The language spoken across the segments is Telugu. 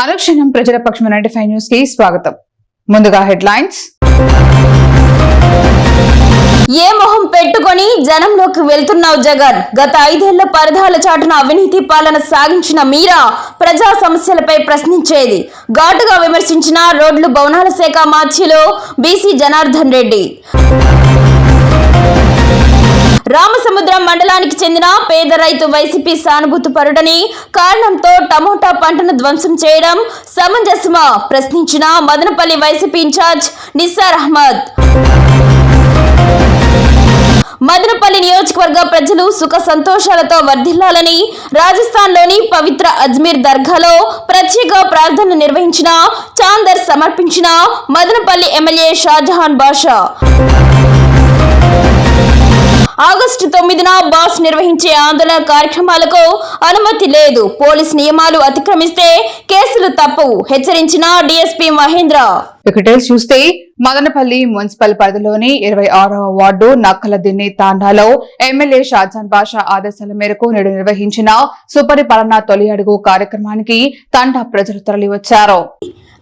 అనుక్షణం ప్రజల పక్షం నైన్టీ ఫైవ్ న్యూస్కి స్వాగతం. ముందుగా హెడ్లైన్స్. ఏ మొహం పెట్టుకొని జనంలోకి వెళ్తున్నావు జగన్? గత ఐదేళ్ళ పరదాల చాటున అవినీతి పాలన సాగించిన మీరా ప్రజా సమస్యలపై ప్రశ్నించేది. ఘాటుగా విమర్శించిన రోడ్లు భవనాల శాఖ మాధ్యలో బీసీ జనార్దన్ రెడ్డి. రామసముద్రం మండలానికి చెందిన పేద రైతు వైసీపీ సానుభూతి పరుడని కారణంతో టమోటా పంటను ధ్వంసం చేయడం సమంజసమా? ప్రశ్నించిన మదనపల్లి వైసీపీ ఇన్ఛార్జ్ నిస్సార్ అహ్మద్. మదనపల్లి నియోజకవర్గ ప్రజలు సుఖ సంతోషాలతో వర్ధిల్లాలని రాజస్థాన్లోని పవిత్ర అజ్మీర్ దర్గాలో ప్రత్యేక ప్రార్థన నిర్వహించిన చాందర్ సమర్పించిన మదనపల్లి ఎమ్మెల్యే షాజహాన్ బాషా. ఆగస్టు తొమ్మిదిన బాస్ నిర్వహించే ఆందోళన కార్యక్రమాలకు అనుమతి లేదు. పోలీస్ నియమాలు అతిక్రమిస్తే కేసులు తప్పవు. హెచ్చరించిన డిఎస్పీ మహేంద్ర. డీటెయిల్స్ చూస్తే మదనపల్లి మున్సిపల్ పరిధిలోని ఇరవై ఆరవ వార్డు నక్కలదిన్ని తాండాలో ఎమ్మెల్యే షాజాన్ బాషా ఆదేశాల మేరకు నేడు నిర్వహించిన సుపరిపాలన తొలి అడుగు కార్యక్రమానికి తండా ప్రజలు తరలివచ్చారు.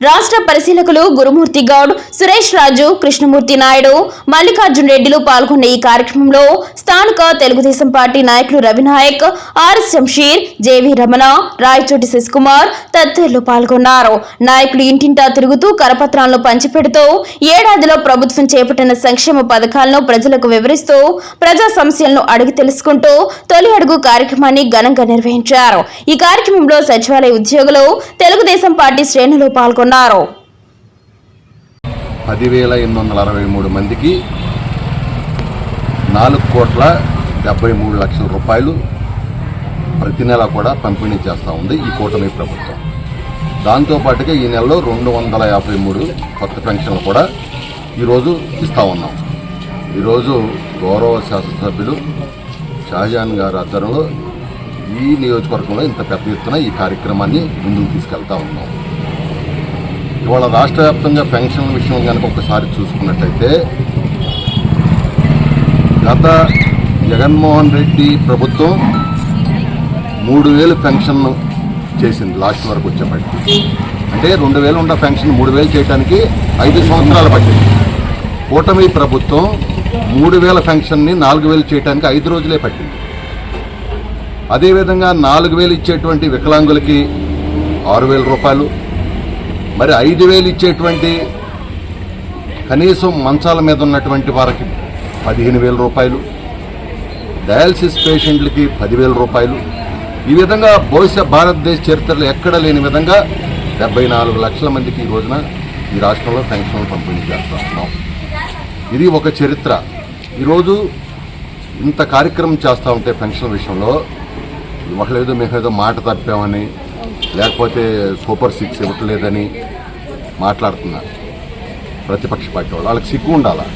రాష్ట్ర పరిశీలకులు గురుమూర్తి గౌడ్ సురేష్ రాజు కృష్ణమూర్తి నాయుడు మల్లికార్జున్ రెడ్డిలు పాల్గొన్న ఈ కార్యక్రమంలో స్థానిక తెలుగుదేశం పార్టీ నాయకులు రవినాయక్ ఆర్ శంషీర్ జేవి రమణ రాయచోటి శశికుమార్ తదితరులు పాల్గొన్నారు. నాయకులు ఇంటింటా తిరుగుతూ కరపత్రాలను పంచిపెడుతూ ఏడాదిలో ప్రభుత్వం చేపట్టిన సంక్షేమ పథకాలను ప్రజలకు వివరిస్తూ ప్రజా సమస్యలను అడిగి తెలుసుకుంటూ తొలి అడుగు కార్యక్రమాన్ని ఘనంగా నిర్వహించారు. ఈ కార్యక్రమంలో సచివాలయ ఉద్యోగులు తెలుగుదేశం పార్టీ శ్రేణులు పాల్గొన్నారు. పదివేల ఎనిమిది వందల అరవై మూడు మందికి నాలుగు కోట్ల డెబ్బై మూడు లక్షల రూపాయలు ప్రతి నెల కూడా పంపిణీ చేస్తూ ఉంది ఈ కూటమి ప్రభుత్వం. దాంతోపాటుగా ఈ నెలలో రెండు వందల యాభై మూడు కొత్త పెన్షన్లు కూడా ఈరోజు ఇస్తూ ఉన్నాం. ఈరోజు గౌరవ శాసనసభ్యులు షాజహాన్ గారి ఆధ్వర్యంలో ఈ నియోజకవర్గంలో ఇంత పెద్ద ఎత్తున ఈ కార్యక్రమాన్ని ముందుకు తీసుకెళ్తా ఉన్నాం. ఇవాళ రాష్ట్ర వ్యాప్తంగా పెన్షన్ల విషయం కనుక ఒకసారి చూసుకున్నట్టయితే గత జగన్మోహన్ రెడ్డి ప్రభుత్వం మూడు వేలు పెన్షన్ చేసింది లాస్ట్ వరకు వచ్చేప్పటికి. అంటే రెండు వేలు ఉన్న పెన్షన్ మూడు వేలు చేయడానికి ఐదు సంవత్సరాలు పట్టింది. కూటమి ప్రభుత్వం మూడు వేల పెన్షన్ని నాలుగు వేలు చేయడానికి ఐదు రోజులే పట్టింది. అదేవిధంగా నాలుగు వేలు ఇచ్చేటువంటి వికలాంగులకి ఆరు వేల రూపాయలు మరి ఐదు వేలు ఇచ్చేటువంటి కనీసం మంచాల మీద ఉన్నటువంటి వారికి పదిహేను వేల రూపాయలు డయాలసిస్ పేషెంట్లకి పదివేల రూపాయలు. ఈ విధంగా బహుశా భారతదేశ చరిత్రలో ఎక్కడ లేని విధంగా డెబ్బై నాలుగు లక్షల మందికి ఈ రోజున ఈ రాష్ట్రంలో పెన్షన్లు పంపిణీ చేస్తున్నాం ఇది ఒక చరిత్ర. ఈరోజు ఇంత కార్యక్రమం చేస్తూ ఉంటే పెన్షన్ విషయంలో ఒకళ్ళేదో మేము ఏదో మాట తప్పామని లేకపోతే సూపర్ సిక్స్ ఇవ్వట్లేదని మాట్లాడుతున్నారు ప్రతిపక్ష పార్టీ వాళ్ళు. వాళ్ళకి సిగ్గు ఉండాలా?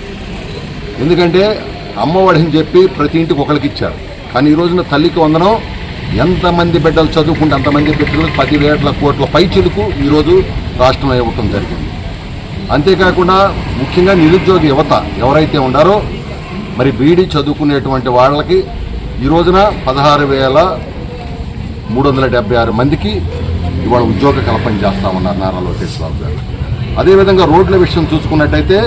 ఎందుకంటే అమ్మఒడి అని చెప్పి ప్రతి ఇంటికి ఒకరికి ఇచ్చారు. కానీ ఈ రోజున తల్లికి వందనం ఎంతమంది బిడ్డలు చదువుకుంటే అంతమంది బిడ్డలు పదివేల కోట్ల పైచిలుకు ఈరోజు రాష్ట్రంలో ఇవ్వటం జరిగింది. అంతేకాకుండా ముఖ్యంగా నిరుద్యోగ యువత ఎవరైతే ఉండారో మరి బీడీ చదువుకునేటువంటి వాళ్ళకి ఈ రోజున పదహారు వేల మూడు వందల డెబ్బై ఆరు మందికి ఇవాళ ఉద్యోగ కల్పన చేస్తామన్నారు నారా లోకేష్ బాబు గారు. అదేవిధంగా రోడ్ల విషయం చూసుకున్నట్టయితే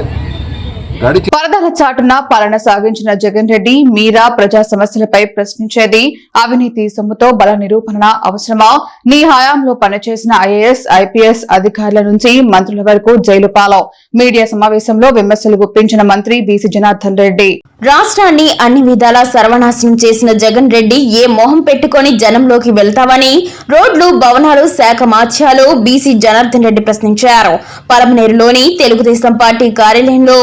పరదాల చాటున పాలన సాగించిన జగన్ రెడ్డి మీరా ప్రజా సమస్యలపై ప్రశ్నించేది అవినీతి సొమ్ముతో బల నిరూపణ అవసరమా? నీ హయాంలో పనిచేసిన ఐఏఎస్ ఐపీఎస్ అధికారుల నుంచి మంత్రుల వరకు జైలు పాలం. మీడియా సమావేశంలో విమర్శలు గుప్పించిన మంత్రి బీసీ జనార్దన్ రెడ్డి. రాష్ట్రాన్ని అన్ని విధాలా సర్వనాశనం చేసిన జగన్ రెడ్డి ఏ మొహం పెట్టుకొని జనంలోకి వెళ్తావని రోడ్లు భవనాలు శాఖ మాధ్యాలు బీసీ జనార్దన్ రెడ్డి ప్రశ్నించారు. పలమనేరులోని తెలుగుదేశం పార్టీ కార్యాలయంలో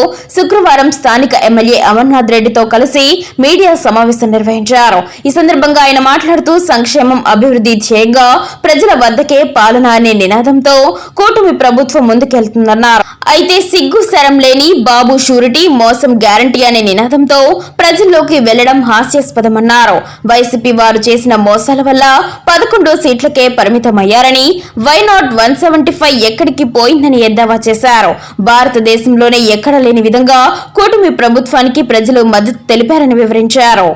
శుక్రవారం స్థానిక ఎమ్మెల్యే అమర్నాథ్ రెడ్డితో కలిసి మీడియా సమావేశం నిర్వహించారు. ఈ సందర్భంగా ఆయన మాట్లాడుతూ సంక్షేమం అభివృద్ధి ధ్యేయంగా ప్రజల వద్దకే పాలన అనే నినాదంతో కూటమి ప్రభుత్వం ముందుకెళ్తుందన్నారు. అయితే సిగ్గు శరం లేని బాబు షూరిటీ మోసం గ్యారంటీ అనే నినాదంతో ప్రజల్లోకి వెళ్ళడం హాస్యాస్పదమన్నారు. వైసీపీ వారు చేసిన మోసాల వల్ల పదకొండు సీట్లకే పరిమితమయ్యారని why not one seventy five ఎక్కడికి పోయిందని ఎద్దావా చేశారు. భారతదేశంలోనే ఎక్కడ లేని విధంగా కూటమి ప్రభుత్వానికి ప్రజలు మద్దతు తెలిపారని వివరించారు.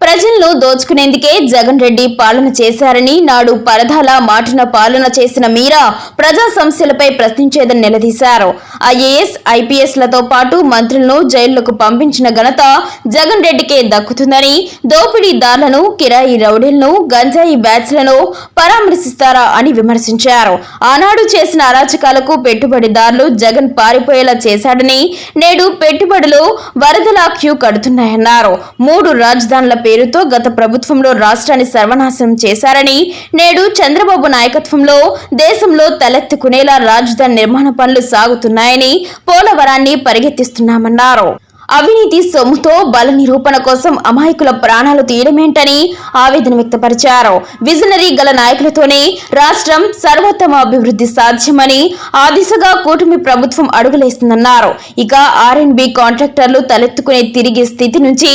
ప్రజలను దోచుకునేందుకే జగన్ రెడ్డి పాలన చేశారని నాడు పరదాల మాటిన పాలన చేసిన మీరా ప్రజా సమస్యలపై ప్రశ్నించేదని నిలదీశారు. ఐఏఎస్ ఐపీఎస్లతో పాటు మంత్రులను జైళ్ళకు పంపించిన ఘనత జగన్ రెడ్డికే దక్కుతుందని దోపిడీదారులను కిరాయి రౌడీలను గంజాయి బ్యాచ్లను పరామర్శిస్తారా అని విమర్శించారు. ఆనాడు చేసిన అరాచకాలకు పెట్టుబడిదారులు జగన్ పారిపోయేలా చేశాడని నేడు పెట్టుబడులు వరదలా క్యూ కడుతున్నాయన్నారు. మూడు రాజధానుల పేరుతో గత ప్రభుత్వంలో రాష్ట్రాన్ని సర్వనాశనం చేశారని నేడు చంద్రబాబు నాయకత్వంలో దేశంలో తలెత్తుకునేలా రాజధాని నిర్మాణ పనులు సాగుతున్నాయని పోలవరాన్ని పరిగెత్తిస్తున్నామన్నారు. అవినీతి సొమ్ముతో బల నిరూపణ కోసం అమాయకుల ప్రాణాలు తీయడమేంటని ఆవేదన వ్యక్తపరిచారు. విజనరీ గల నాయకులతోనే రాష్ట్రం సర్వోత్తమ అభివృద్ధి సాధ్యమని ఆ దిశగా కూటమి ప్రభుత్వం అడుగులేస్తుందన్నారు. ఇక ఆర్ఎండ్బి కాంట్రాక్టర్లు తలెత్తుకునే తిరిగే స్థితి నుంచి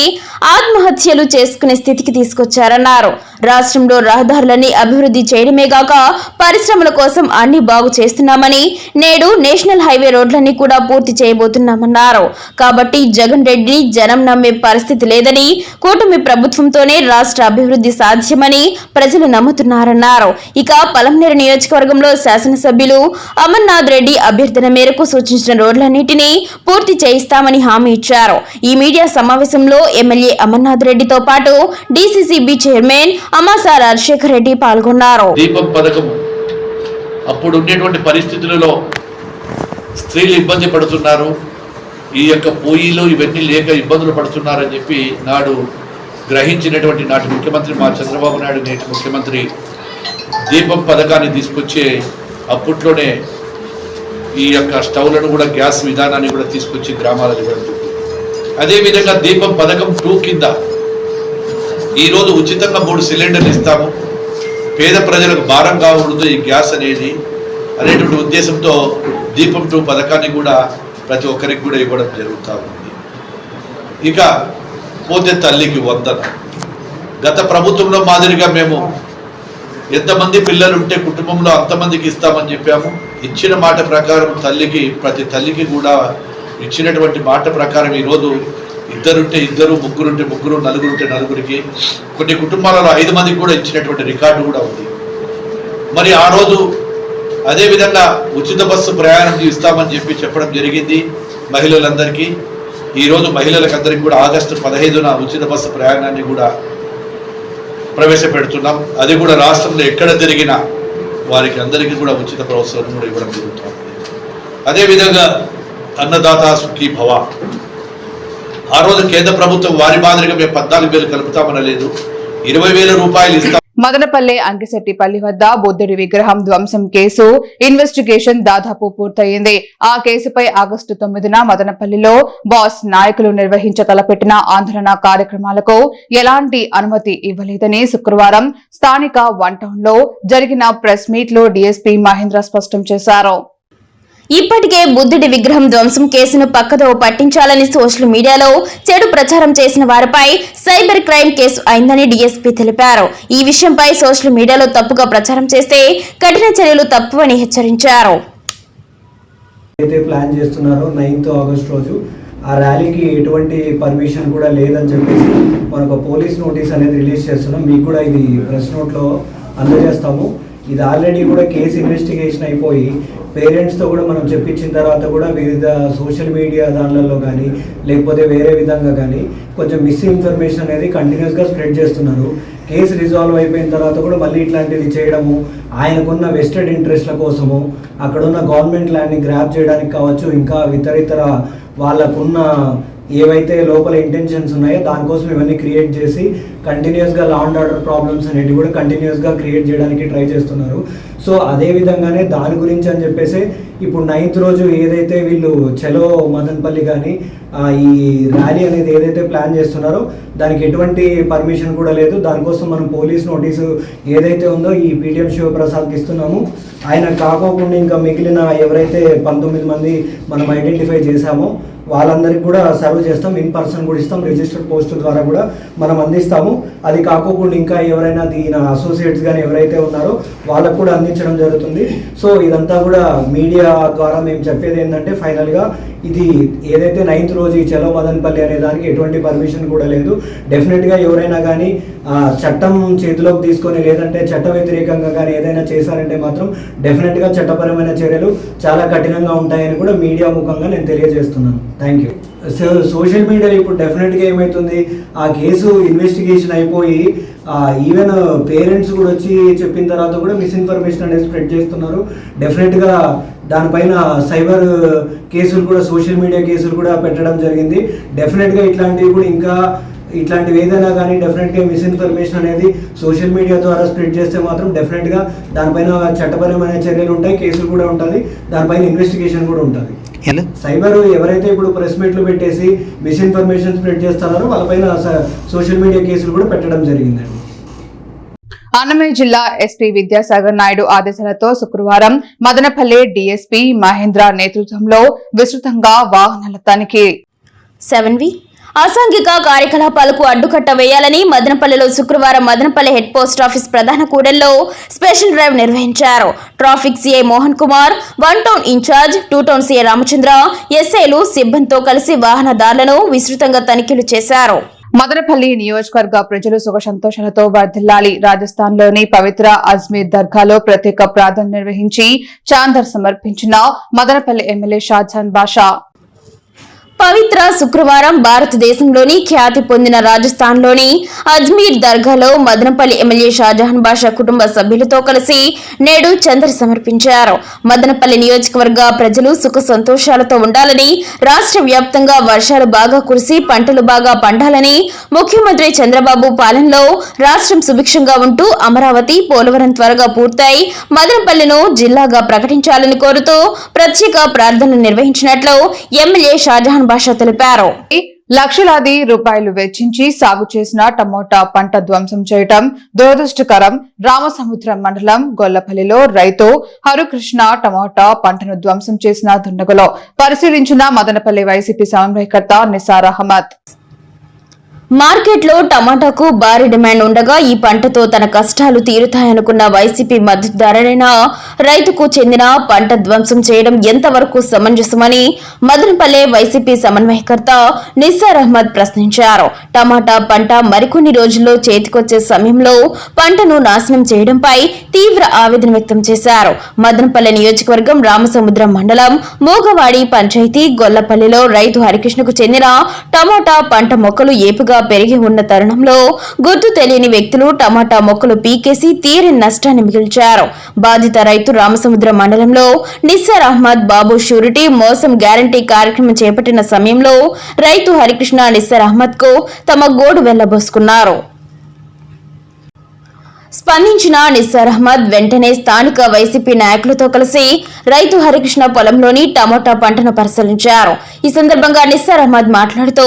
ఆత్మహత్యలు చేసుకునే స్థితికి తీసుకొచ్చారన్నారు. రాష్ట్రంలో రహదారులన్నీ అభివృద్ధి చేయడమే గాక పరిశ్రమల కోసం అన్ని బాగు చేస్తున్నామని నేడు నేషనల్ హైవే రోడ్లన్నీ కూడా పూర్తి చేయబోతున్నామన్నారు. కాబట్టి జగన్ రెడ్డి జనం నమ్మే పరిస్థితి లేదని కూటమి ప్రభుత్వంతోనే రాష్ట్ర అభివృద్ధి సాధ్యమని ప్రజలు నమ్ముతున్నారన్నారు. ఇక పలంనేరు నియోజకవర్గంలో శాసనసభ్యులు అమర్నాథ్ రెడ్డి అభ్యర్థన మేరకు సూచించిన రోడ్లన్నింటినీ పూర్తి చేయిస్తామని హామీ ఇచ్చారు. ఈ మీడియా సమావేశంలో ఎమ్మెల్యే అమర్నాథ్ రెడ్డితో పాటు డిసిసిబి చైర్మన్ అమాసా రాజశేఖర్ రెడ్డి పాల్గొన్నారు. అప్పుడు ఉండేటువంటి పరిస్థితులలో స్త్రీలు ఇబ్బంది పడుతున్నారు. ఈ యొక్క పొయ్యిలు ఇవన్నీ లేక ఇబ్బందులు పడుతున్నారని చెప్పి నాడు గ్రహించినటువంటి నాటి ముఖ్యమంత్రి మా చంద్రబాబు నాయుడు నేటి ముఖ్యమంత్రి దీపం పథకాన్ని తీసుకొచ్చే అప్పట్లోనే ఈ యొక్క స్టవ్లను కూడా గ్యాస్ విధానాన్ని కూడా తీసుకొచ్చి గ్రామాలకు ఇవ్వడం అదేవిధంగా దీపం పథకం టూ కింద ఈరోజు ఉచితంగా మూడు సిలిండర్లు ఇస్తాము. పేద ప్రజలకు భారం కాకూడదు ఈ గ్యాస్ అనేది అనేటువంటి ఉద్దేశంతో దీపం టూ పథకాన్ని కూడా ప్రతి ఒక్కరికి కూడా ఇవ్వడం జరుగుతూ ఉంది. ఇక పోతే తల్లికి వందన. గత ప్రభుత్వంలో మాదిరిగా మేము ఎంతమంది పిల్లలు ఉంటే కుటుంబంలో అంతమందికి ఇస్తామని చెప్పాము. ఇచ్చిన మాట ప్రకారం తల్లికి ప్రతి తల్లికి కూడా ఇచ్చినటువంటి మాట ప్రకారం ఈరోజు ఇద్దరుంటే ఇద్దరు ముగ్గురుంటే ముగ్గురు నలుగురుంటే నలుగురికి కొన్ని కుటుంబాలలో ఐదు మందికి కూడా ఇచ్చినటువంటి రికార్డు కూడా ఉంది. మరి ఆ రోజు అదేవిధంగా ఉచిత బస్సు ప్రయాణం ఇస్తామని చెప్పి చెప్పడం జరిగింది మహిళలందరికీ. ఈరోజు మహిళలకు అందరికీ కూడా ఆగస్టు పదహైదున ఉచిత బస్సు ప్రయాణాన్ని కూడా ప్రవేశపెడుతున్నాం. అది కూడా రాష్ట్రంలో ఎక్కడ జరిగినా వారికి అందరికీ కూడా ఉచిత ప్రవసరం కూడా ఇవ్వడం జరుగుతుంది. అదేవిధంగా అన్నదాత సుఖీ భవ. ఆ రోజు కేంద్ర ప్రభుత్వం వారి మాదిరిగా మేము పద్నాలుగు వేలు కలుపుతామనలేదు. ఇరవై వేల రూపాయలు ఇస్తాం మదనపల్లె అంకిశెట్టిపల్లి వద్ద బుద్ధుడి విగ్రహం ధ్వంసం కేసు ఇన్వెస్టిగేషన్ దాదాపు పూర్తయింది. ఆ కేసుపై ఆగస్టు తొమ్మిదిన మదనపల్లిలో బాస్ నాయకులు నిర్వహించ తలపెట్టిన ఆందోళన కార్యక్రమాలకు ఎలాంటి అనుమతి ఇవ్వలేదని శుక్రవారం స్థానిక వన్ టౌన్లో జరిగిన ప్రెస్ మీట్లో డీఎస్పీ మహేంద్ర స్పష్టం చేశారు. ఇప్పటికే బుద్ధుడి విగ్రహం ధ్వంసం కేసును పక్కదో పట్టించాలని సోషల్ మీడియాలో చెడు ప్రచారం చేసిన వారిపై సైబర్ క్రైమ్ కేసు అయిందని డీఎస్పీ తెలిపారు. ఈ విషయంపై సోషల్ మీడియాలో తప్పుగా ప్రచారం చేస్తే కఠిన చర్యలు తప్పువని హెచ్చరించారు. అయితే ప్లాన్ చేస్తున్నారో నైన్త్ ఆగస్ట్ రోజు ఆ ర్యాలీకి ఎటువంటి పర్మిషన్ కూడా లేదని చెప్పేసి మనకు పోలీస్ నోటీస్ అనేది రిలీజ్ చేస్తున్నాం. మీకు కూడా ఇది ప్రెస్ నోట్లో అందజేస్తాము. ఇది ఆల్రెడీ కూడా కేసు ఇన్వెస్టిగేషన్ అయిపోయి పేరెంట్స్తో కూడా మనం చెప్పించిన తర్వాత కూడా వివిధ సోషల్ మీడియా దానిలలో కానీ లేకపోతే వేరే విధంగా కానీ కొంచెం మిస్ఇన్ఫర్మేషన్ అనేది కంటిన్యూస్గా స్ప్రెడ్ చేస్తున్నారు. కేసు రిజాల్వ్ అయిపోయిన తర్వాత కూడా మళ్ళీ ఇట్లాంటిది చేయడము ఆయనకున్న వెస్టెడ్ ఇంట్రెస్ట్ల కోసము అక్కడున్న గవర్నమెంట్ ల్యాండ్ని గ్రాప్ చేయడానికి కావచ్చు ఇంకా ఇతరితర వాళ్ళకున్న ఏవైతే లోపల ఇంటెన్షన్స్ ఉన్నాయో దానికోసం ఇవన్నీ క్రియేట్ చేసి కంటిన్యూస్గా లా అండ్ ఆర్డర్ ప్రాబ్లమ్స్ అనేవి కూడా కంటిన్యూస్గా క్రియేట్ చేయడానికి ట్రై చేస్తున్నారు. సో అదే విధంగానే దాని గురించి అని చెప్పేసి ఇప్పుడు నైన్త్ రోజు ఏదైతే వీళ్ళు చలో మదన్పల్లి కానీ ఈ ర్యాలీ అనేది ఏదైతే ప్లాన్ చేస్తున్నారో దానికి ఎటువంటి పర్మిషన్ కూడా లేదు. దానికోసం మనం పోలీస్ నోటీసు ఏదైతే ఉందో ఈ పీటీఎం శివప్రసాద్కి ఇస్తున్నాము. ఆయన కాకోకుండా ఇంకా మిగిలిన ఎవరైతే పంతొమ్మిది మంది మనం ఐడెంటిఫై చేశామో వాళ్ళందరికీ కూడా సర్వ్ చేస్తాం. ఇన్ పర్సన్ కూడా ఇస్తాం. రిజిస్టర్డ్ పోస్ట్ ద్వారా కూడా మనం అందిస్తాము. అది కాకోకుండా ఇంకా ఎవరైనా దీని అసోసియేట్స్ కానీ ఎవరైతే ఉన్నారో వాళ్ళకు కూడా అంది ప్రకటించడం జరుగుతుంది. సో ఇదంతా కూడా మీడియా ద్వారా మేము చెప్పేది ఏంటంటే ఫైనల్గా ఇది ఏదైతే నైన్త్ రోజు ఈ చలో మదన్పల్లి అనే దానికి ఎటువంటి పర్మిషన్ కూడా లేదు. డెఫినెట్గా ఎవరైనా కానీ ఆ, చట్టం చేతిలోకి తీసుకొని లేదంటే చట్ట వ్యతిరేకంగా కానీ ఏదైనా చేశారంటే మాత్రం డెఫినెట్గా చట్టపరమైన చర్యలు చాలా కఠినంగా ఉంటాయని కూడా మీడియా ముఖంగా నేను తెలియజేస్తున్నాను. థ్యాంక్ యూ సో సోషల్ మీడియాలో ఇప్పుడు డెఫినెట్గా ఏమవుతుంది ఆ కేసు ఇన్వెస్టిగేషన్ అయిపోయి ఈవెన్ పేరెంట్స్ uh, కూడా వచ్చి చెప్పిన తర్వాత కూడా మిస్ఇన్ఫర్మేషన్ అనేది స్ప్రెడ్ చేస్తున్నారు. డెఫినెట్గా దానిపైన సైబర్ uh, కేసులు కూడా సోషల్ మీడియా కేసులు కూడా పెట్టడం జరిగింది. డెఫినెట్గా ఇట్లాంటివి కూడా ఇంకా ఇట్లాంటివి ఏదైనా కానీ డెఫినెట్గా మిస్ఇన్ఫర్మేషన్ అనేది సోషల్ మీడియా ద్వారా స్ప్రెడ్ చేస్తే మాత్రం డెఫినెట్గా దానిపైన చట్టపరమైన చర్యలు ఉంటాయి కేసులు కూడా ఉంటుంది దానిపైన ఇన్వెస్టిగేషన్ కూడా ఉంటుంది. ఎలా సైబర్ ఎవరైతే ఇప్పుడు ప్రెస్ మీట్లు పెట్టేసి మిస్ఇన్ఫర్మేషన్ స్ప్రెడ్ చేస్తున్నారో వాళ్ళపైన సోషల్ మీడియా కేసులు కూడా పెట్టడం జరిగిందండి. అన్నమయ్య జిల్లా ఎస్పీ విద్యాసాగర్ నాయుడు ఆదేశాలతో శుక్రవారం మదనపల్లి డీఎస్పీ మహేంద్ర నేతృత్వంలో విస్తృతంగా వాహనాల తనిఖీ. సెవెన్ వి అసాంఘిక కార్యకలాపాలకు అడ్డుకట్ట వేయాలని మదనపల్లిలో శుక్రవారం మదనపల్లి హెడ్ పోస్ట్ ఆఫీస్ ప్రధాన కూడల్లో స్పెషల్ డ్రైవ్ నిర్వహించారు. Traffic CI Mohan Kumar one town incharge two town CI Ramachandra ఎస్ఐలు సిబ్బందితో కలిసి వాహనదారులను విస్తృతంగా తనిఖీలు చేశారు. మదనపల్లి నియోజకవర్గ ప్రజలు సుఖ సంతోషాలతో వర్ధిల్లాలి. రాజస్థాన్లోని పవిత్ర అజ్మీర్ దర్గాలో ప్రత్యేక ప్రార్థన నిర్వహించి చాందర్ సమర్పించిన మదనపల్లి ఎమ్మెల్యే షాజాన్ బాషా. పవిత్ర శుక్రవారం భారతదేశంలోని ఖ్యాతి పొందిన రాజస్థాన్లోని అజ్మీర్ దర్గాలో మదనపల్లి ఎమ్మెల్యే షాజహాన్ బాషా కుటుంబ సభ్యులతో కలిసి నేడు చంద్ర సమర్పించారు. మదనపల్లి నియోజకవర్గ ప్రజలు సుఖ సంతోషాలతో ఉండాలని రాష్ట్ర వ్యాప్తంగా వర్షాలు బాగా కురిసి పంటలు బాగా పండాలని ముఖ్యమంత్రి చంద్రబాబు పాలనలో రాష్ట్రం సుభిక్షంగా ఉంటూ అమరావతి పోలవరం త్వరగా పూర్తయి మదనపల్లిను జిల్లాగా ప్రకటించాలని కోరుతూ ప్రత్యేక ప్రార్థనలు నిర్వహించినట్లు ఎమ్మెల్యే షాజహాన్ బాషా తెలిపారు. లక్షలాది రూపాయలు వెచ్చించి సాగు చేసిన టమోటా పంట ధ్వంసం చేయటం దురదృష్టకరం. రామసముద్రం మండలం గొల్లపల్లిలో రైతు హరుకృష్ణ టమోటా పంటను ధ్వంసం చేసిన దుండగలో పరిశీలించిన మదనపల్లి వైసీపీ సమన్వయకర్త నిసార్ అహ్మద్. మార్కెట్లో టమాటాకు భారీ డిమాండ్ ఉండగా ఈ పంటతో తన కష్టాలు తీరుతాయనుకున్న వైసీపీ మద్దతుదారుడైన రైతుకు చెందిన పంట ధ్వంసం చేయడం ఎంతవరకు సమంజసమని మదనపల్లె వైసీపీ సమన్వయకర్త నిస్సార్ అహ్మద్ ప్రశ్నించారు. టమాటా పంట మరికొన్ని రోజుల్లో చేతికొచ్చే సమయంలో పంటను నాశనం చేయడంపై తీవ్ర ఆవేదన వ్యక్తం చేశారు. మదనపల్లె నియోజకవర్గం రామసముద్రం మండలం మూగవాడి పంచాయతీ గొల్లపల్లిలో రైతు హరికృష్ణకు చెందిన టమాటా పంట మొక్కలు ఏపుగా పెరిగి ఉన్న తరుణంలో గుర్తు తెలియని వ్యక్తులు టమాటా మొక్కలు పీకేసి తీరని నష్టాన్ని మిగిల్చారు. బాధిత రైతు రామసముద్ర మండలంలో నిస్సార్ అహ్మద్ బాబు షూరిటీ మోసం గ్యారంటీ కార్యక్రమం చేపట్టిన సమయంలో రైతు హరికృష్ణ నిస్సార్ అహ్మద్కు తమ గోడు వెళ్ళబోసుకున్నారు. స్పందించిన నిస్సార్ అహ్మద్ వెంటనే స్థానిక వైసీపీ నాయకులతో కలిసి రైతు హరికృష్ణ పొలంలోని టమోటా పంటను పరిశీలించారు. ఈ సందర్భంగా నిస్సార్ అహ్మద్ మాట్లాడుతూ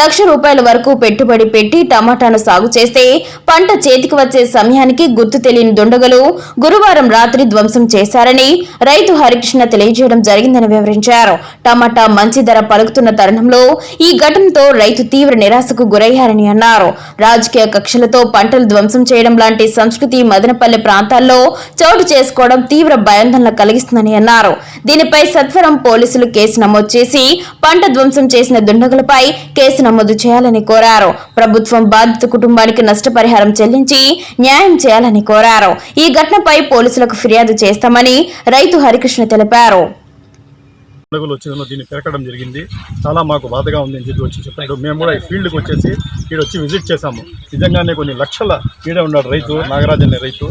లక్ష రూపాయల వరకు పెట్టుబడి పెట్టి టమాటాను సాగు చేస్తే పంట చేతికి వచ్చే సమయానికి గుర్తు తెలియని దుండగలు గురువారం రాత్రి ధ్వంసం చేశారని రైతు హరికృష్ణ తెలియజేయడం జరిగిందని వివరించారు. టమాటా మంచి ధర పలుకుతున్న తరుణంలో ఈ ఘటనతో రైతు తీవ్ర నిరాశకు గురయ్యారని అన్నారు. రాజకీయ కక్షలతో పంటలు ధ్వంసం చేయడం లాంటి సంస్కృతి మదనపల్లె ప్రాంతాల్లో చోటు చేసుకోవడం తీవ్ర భయాందోళన కలిగిస్తుందని అన్నారు. దీనిపై సత్వరం పోలీసులు కేసు నమోదు చేసి పంట ధ్వంసం చేసిన దుండగులపై కేసు నమోదు చేయాలని కోరారు. ప్రభుత్వం బాధిత కుటుంబానికి నష్టపరిహారం చెల్లించి న్యాయం చేయాలని కోరారు. ఈ ఘటనపై పోలీసులకు ఫిర్యాదు చేస్తామని రైతు హరికృష్ణ తెలిపారు. పండుగలు వచ్చిందో దీన్ని పెరగడం జరిగింది. చాలా మాకు బాధగా ఉంది అని చెప్పి వచ్చి చెప్పాడు మేము కూడా ఈ ఫీల్డ్కి వచ్చేసి ఇక్కడ వచ్చి విజిట్ చేశాము. నిజంగానే కొన్ని లక్షల ఈడే ఉన్నాడు రైతు నాగరాజ్ అనే రైతు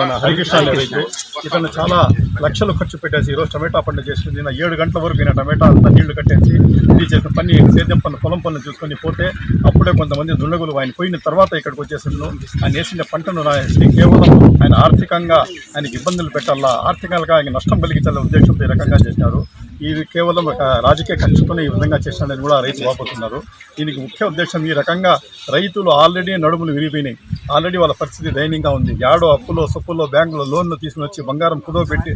మన హరికృష్ణ అనే రైతు ఇతను చాలా లక్షలు ఖర్చు పెట్టేసి ఈరోజు టమాటా పంట చేసింది. నిన్న ఏడు గంటల వరకు నేను టమాటా అంతా నీళ్ళు కట్టేసి ఇది చేసిన పని సేద్యం పన్ను పొలం పనులు చూసుకొని పోతే అప్పుడే కొంతమంది దుండగులు ఆయన పోయిన తర్వాత ఇక్కడికి వచ్చేసిండు ఆయన వేసిన పంటను కేవలం ఆయన ఆర్థికంగా ఆయనకి ఇబ్బందులు పెట్టాలా ఆర్థికంగా ఆయన నష్టం కలిగించాలనే ఉద్దేశంతో ఈ రకంగా చేసినారు. ఇది కేవలం ఒక రాజకీయ కక్షతోనే ఈ విధంగా చేసినారని కూడా రైతు వాపోతున్నారు. దీనికి ముఖ్య ఉద్దేశం ఈ రకంగా రైతులు ఆల్రెడీ నడుములు విరిగిపోయినాయి. ఆల్రెడీ వాళ్ళ పరిస్థితి దయనీయంగా ఉంది. యాడో అప్పులో సొప్పుల్లో బ్యాంకులో లోన్లు తీసుకుని వచ్చి బంగారం కుదో పెట్టి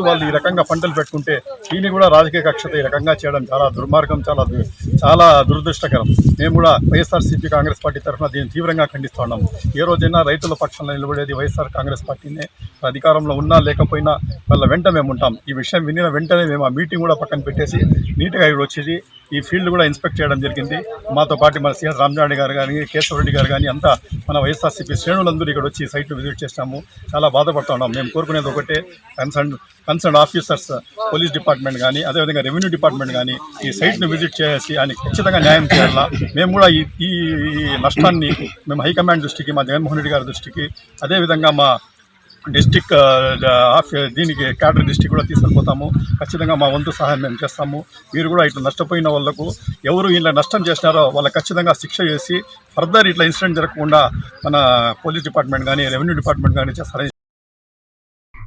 వాళ్ళు ఈ రకంగా పంటలు పెట్టుకుంటే దీన్ని కూడా రాజకీయ కక్షతో ఈ రకంగా చేయడం చాలా దుర్మార్గం చాలా దు- చాలా దురదృష్టకరం. మేము కూడా వైఎస్ఆర్సీపీ కాంగ్రెస్ పార్టీ తరఫున దీన్ని తీవ్రంగా ఖండిస్తున్నాం ఏ రోజైనా రైతుల పక్షంలో నిలబడేది వైఎస్ఆర్ కాంగ్రెస్ పార్టీనే. అధికారంలో ఉన్నా లేకపోయినా వాళ్ళ వెంట మేము ఉంటాం. ఈ విషయం వినిన వెంటనే మేము ఆ మీటింగ్ కూడా పక్కన పెట్టేసి నీట్గా ఇక్కడ వచ్చేసి ఈ ఫీల్డ్ కూడా ఇన్స్పెక్ట్ చేయడం జరిగింది. మాతో పాటు మన సిఎస్ రామజాని గారు కానీ కేశవరెడ్డి గారు కానీ అంతా మన వైఎస్ఆర్సీపీ శ్రేణులందరూ ఇక్కడ వచ్చి సైట్ విజిట్ చేసాము చాలా బాధపడుతున్నాం మేము కోరుకునేది ఒకటే concern concern officers police department కానీ అదేవిధంగా రెవెన్యూ డిపార్ట్మెంట్ కానీ ఈ సైట్ను విజిట్ చేసి ఆయన ఖచ్చితంగా న్యాయం చేయాలా? మేము కూడా ఈ ఈ ఈ నష్టాన్ని మేము హైకమాండ్ దృష్టికి మా జగన్మోహన్ రెడ్డి గారి దృష్టికి అదేవిధంగా మా డిస్టిక్ ఆఫ్ uh, దీనికి క్యాడర్ డిస్టిక్ కూడా తీసుకొని పోతాము ఖచ్చితంగా మా వంతు సహాయం మేము చేస్తాము. మీరు కూడా ఇట్లా నష్టపోయిన వాళ్ళకు ఎవరు ఇలా నష్టం చేసినారో వాళ్ళకి ఖచ్చితంగా శిక్ష చేసి ఫర్దర్ ఇట్లా ఇన్సిడెంట్ జరగకుండా మన పోలీస్ డిపార్ట్మెంట్ కానీ రెవెన్యూ డిపార్ట్మెంట్ కానీ చేస్తారని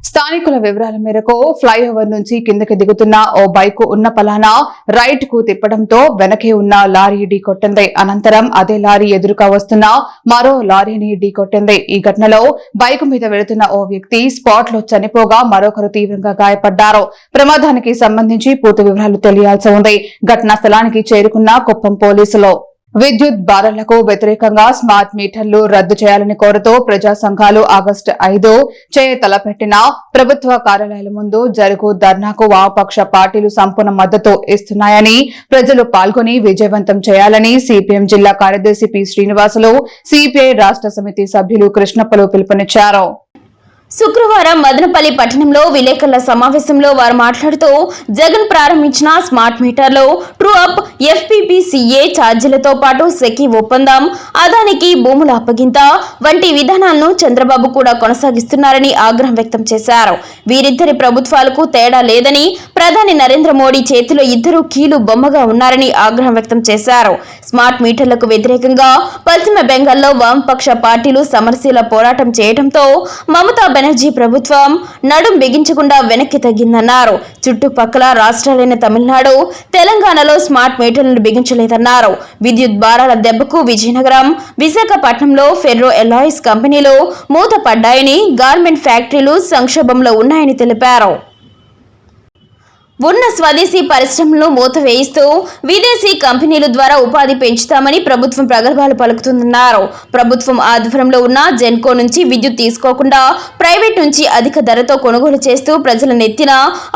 స్థానికుల వివరాల మేరకు ఫ్లైఓవర్ నుంచి కిందకి దిగుతున్న ఓ బైకు ఉన్న పలానా రైట్కు తిప్పడంతో వెనకే ఉన్న లారీ ఢీకొట్టింది. అనంతరం అదే లారీ ఎదురుగా వస్తున్న మరో లారీని ఢీకొట్టింది. ఈ ఘటనలో బైకు మీద వెళుతున్న ఓ వ్యక్తి స్పాట్లో చనిపోగా మరొకరు తీవ్రంగా గాయపడ్డారు. ప్రమాదానికి సంబంధించి పూర్తి వివరాలు తెలియాల్సి ఉంది. ఘటనా స్థలానికి చేరుకున్న కుప్పం పోలీసులు. విద్యుత్ బారలకు వ్యతిరేకంగా స్మార్ట్ మీటర్లు రద్దు చేయాలని కోరుతూ ప్రజా సంఘాలు ఆగస్టు ఐదు చేయ తలపెట్టిన ప్రభుత్వ కార్యాలయాల ముందు జరుగు ధర్నాకు వామపక్ష పార్టీలు సంపూర్ణ మద్దతు ఇస్తున్నాయని ప్రజలు పాల్గొని విజయవంతం చేయాలని సిపిఎం జిల్లా కార్యదర్శి పి శ్రీనివాసులు సిపిఐ రాష్ట్ర సమితి సభ్యులు కృష్ణప్పలు పిలుపునిచ్చారు. శుక్రవారం మదనపల్లి పట్టణంలో విలేకరుల సమావేశంలో వారు మాట్లాడుతూ జగన్ ప్రారంభించిన స్మార్ట్ మీటర్లు ట్రూ అప్ ఎఫ్పిపిసిఏ ఛార్జీలతో పాటు సెకీ ఒప్పందం అదానికి భూముల అప్పగింత వంటి విధానాలను చంద్రబాబు కూడా కొనసాగిస్తున్నారని ఆగ్రహం వ్యక్తం చేశారు. వీరిద్దరి ప్రభుత్వాలకు తేడా లేదని ప్రధాని నరేంద్ర మోడీ చేతిలో ఇద్దరు కీలు బొమ్మగా ఉన్నారని ఆగ్రహం వ్యక్తం చేశారు. స్మార్ట్ మీటర్లకు వ్యతిరేకంగా పశ్చిమ బెంగాల్లో వామపక్ష పార్టీలు సమరశీల పోరాటం చేయడంతో మమతా బెనర్జీ ప్రభుత్వం నడుం బిగించకుండా వెనక్కి తగ్గిందన్నారు. చుట్టుపక్కల రాష్ట్రాలైన తమిళనాడు తెలంగాణలో స్మార్ట్ మీటర్లను బిగించలేదన్నారు. విద్యుత్ భారాల దెబ్బకు విజయనగరం విశాఖపట్నంలో ఫెర్రో ఎలాయిస్ కంపెనీలు మూతపడ్డాయని గార్మెంట్ ఫ్యాక్టరీలు సంక్షోభంలో ఉన్నాయని తెలిపారు. ఉన్న స్వదేశీ పరిశ్రమలను మూతవేయిస్తూ విదేశీ కంపెనీల ద్వారా ఉపాధి పెంచుతామని ప్రభుత్వం ప్రగల్భాలు పలుకుతుందన్నారు. ప్రభుత్వం ఆధ్వర్యంలో ఉన్న జెన్కో నుంచి విద్యుత్ తీసుకోకుండా ప్రైవేట్ నుంచి అధిక ధరతో కొనుగోలు చేస్తూ ప్రజల నెత్తిన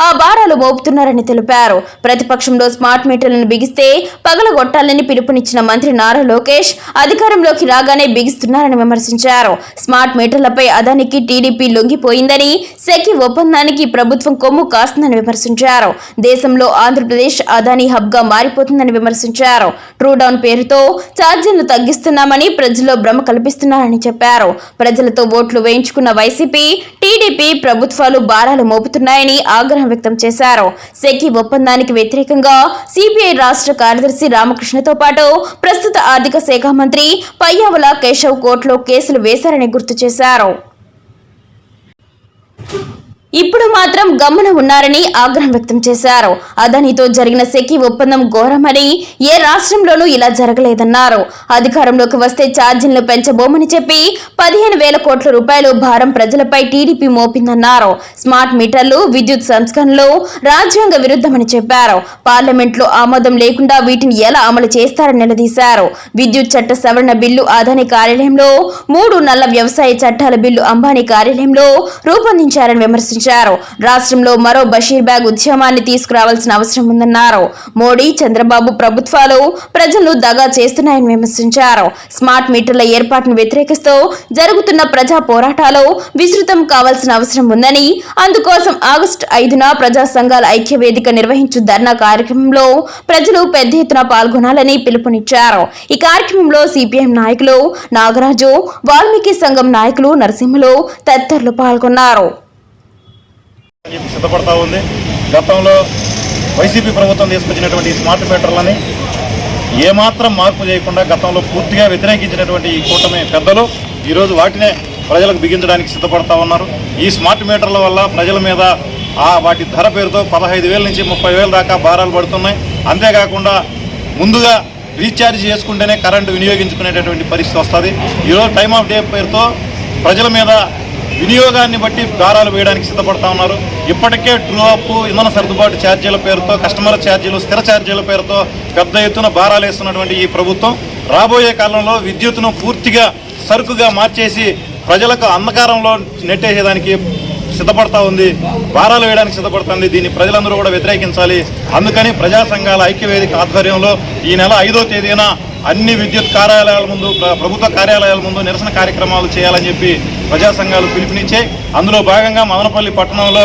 ఆ భారాలు మోపుతున్నారని తెలిపారు. ప్రతిపక్షంలో స్మార్ట్ మీటర్లను బిగిస్తే పగలగొట్టాలని పిలుపునిచ్చిన మంత్రి నారా లోకేష్ అధికారంలోకి రాగానే బిగిస్తున్నారని విమర్శించారు. స్మార్ట్ మీటర్లపై అదానికి టీడీపీ లొంగిపోయిందని సెకి ఒప్పందానికి ప్రభుత్వం కొమ్ము కాస్తుందని విమర్శించారు. దేశంలో ఆంధ్రప్రదేశ్ అదానీ హబ్గా మారిపోతుందని విమర్శించారు. ట్రూడౌన్ పేరుతో ఛార్జీలను తగ్గిస్తున్నామని ప్రజల్లో భ్రమ కల్పిస్తున్నారని చెప్పారు. ప్రజలతో ఓట్లు వేయించుకున్న వైసీపీ టీడీపీ ప్రభుత్వాలు భారాలు మోపుతున్నాయని ఆగ్రహం వ్యక్తం చేశారు. సెకి ఒప్పందానికి వ్యతిరేకంగా సిపిఐ రాష్ట్ర కార్యదర్శి రామకృష్ణతో పాటు ప్రస్తుత ఆర్థిక శాఖ మంత్రి పయ్యావుల కేశవ్ కోర్టులో కేసులు వేశారని గుర్తు చేశారు. ఇప్పుడు మాత్రం గమ్మున ఉన్నారని ఆగ్రహం వ్యక్తం చేశారు. అదానితో జరిగిన సెకి ఒప్పందం ఘోరమని ఏ రాష్ట్రంలోనూ ఇలా జరగలేదన్నారు. అధికారంలోకి వస్తే ఛార్జీలను పెంచబోమని చెప్పి పదిహేను వేల కోట్ల రూపాయలు భారం ప్రజలపై టీడీపీ మోపిందన్నారు. స్మార్ట్ మీటర్లు విద్యుత్ సంస్కరణలు రాజ్యాంగ విరుద్ధమని చెప్పారు. పార్లమెంట్లో ఆమోదం లేకుండా వీటిని ఎలా అమలు చేస్తారని నిలదీశారు. విద్యుత్ చట్ట సవరణ బిల్లు అదని కార్యాలయంలో మూడు నల్ల వ్యవసాయ చట్టాల బిల్లు అంబానీ కార్యాలయంలో రూపొందించారని విమర్శించారు. రాష్ట్రంలో మరో బషీర్ బ్యాగ్ ఉద్యమాన్ని తీసుకురావాల్సిన అవసరం ఉందన్నారు. మోడీ చంద్రబాబు ప్రభుత్వాలు ప్రజలను దగా చేస్తున్నాయని విమర్శించారు. స్మార్ట్ మీటర్ల ఏర్పాటును వ్యతిరేకిస్తూ జరుగుతున్న ప్రజా పోరాటాలు విస్తృతం కావాల్సిన అవసరం ఉందని అందుకోసం ఆగస్టు ఐదున ప్రజా సంఘాల ఐక్య వేదిక నిర్వహించు ధర్నా కార్యక్రమంలో ప్రజలు పెద్ద ఎత్తున పాల్గొనాలని పిలుపునిచ్చారు. ఈ కార్యక్రమంలో సిపిఎం నాయకులు నాగరాజు వాల్మీకి సంఘం నాయకులు నరసింహులు తదితరులు పాల్గొన్నారు. సిద్ధపడతా ఉంది. గతంలో వైసీపీ ప్రభుత్వం తీసుకొచ్చినటువంటి స్మార్ట్ మీటర్లని ఏమాత్రం మార్పు చేయకుండా గతంలో పూర్తిగా వ్యతిరేకించినటువంటి ఈ కూటమి పెద్దలు ఈరోజు వాటినే ప్రజలకు బిగించడానికి సిద్ధపడతా ఉన్నారు. ఈ స్మార్ట్ మీటర్ల వల్ల ప్రజల మీద ఆ వాటి ధర పేరుతో పదహైదు వేల నుంచి ముప్పై వేల దాకా భారాలు పడుతున్నాయి. అంతేకాకుండా ముందుగా రీఛార్జ్ చేసుకుంటేనే కరెంటు వినియోగించుకునేటటువంటి పరిస్థితి వస్తుంది. ఈరోజు టైమ్ ఆఫ్ డే పేరుతో ప్రజల మీద వినియోగాన్ని బట్టి దారాలు వేయడానికి సిద్ధపడతా ఉన్నారు. ఇప్పటికే ట్రూ అప్ ఇంధన సర్దుబాటు ఛార్జీల పేరుతో కస్టమర్ ఛార్జీలు స్థిర ఛార్జీల పేరుతో పెద్ద ఎత్తున భారాలు వేస్తున్నటువంటి ఈ ప్రభుత్వం రాబోయే కాలంలో విద్యుత్తును పూర్తిగా సరుకుగా మార్చేసి ప్రజలకు అంధకారంలో నెట్టేసేదానికి సిద్ధపడతా ఉంది. భారాలు వేయడానికి సిద్ధపడుతుంది దీన్ని ప్రజలందరూ కూడా వ్యతిరేకించాలి. అందుకని ప్రజా సంఘాల ఐక్యవేదిక ఆధ్వర్యంలో ఈ నెల ఐదో తేదీన అన్ని విద్యుత్ కార్యాలయాల ముందు ప్రభుత్వ కార్యాలయాల ముందు నిరసన కార్యక్రమాలు చేయాలని చెప్పి ప్రజా సంఘాలు పిలుపునిచ్చాయి అందులో భాగంగా మదనపల్లి పట్టణంలో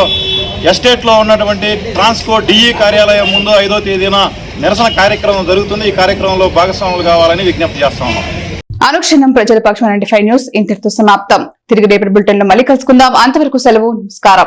ఎస్టేట్లో ఉన్నటువంటి ట్రాన్స్పోర్ట్ డిఈ కార్యాలయం ముందు ఐదో తేదీన నిరసన కార్యక్రమం జరుగుతుంది. ఈ కార్యక్రమంలో భాగస్వాములు కావాలని విజ్ఞప్తి చేస్తా ఉన్నాం. అనుక్షణం ప్రజల పక్షం నైన్టీ ఫైవ్ న్యూస్ ఇంతటితో సమాప్తం. తిరిగి రేపటి బులెటిన్లో మళ్ళీ కలుసుకుందాం. అంతవరకు సెలవు నమస్కారం.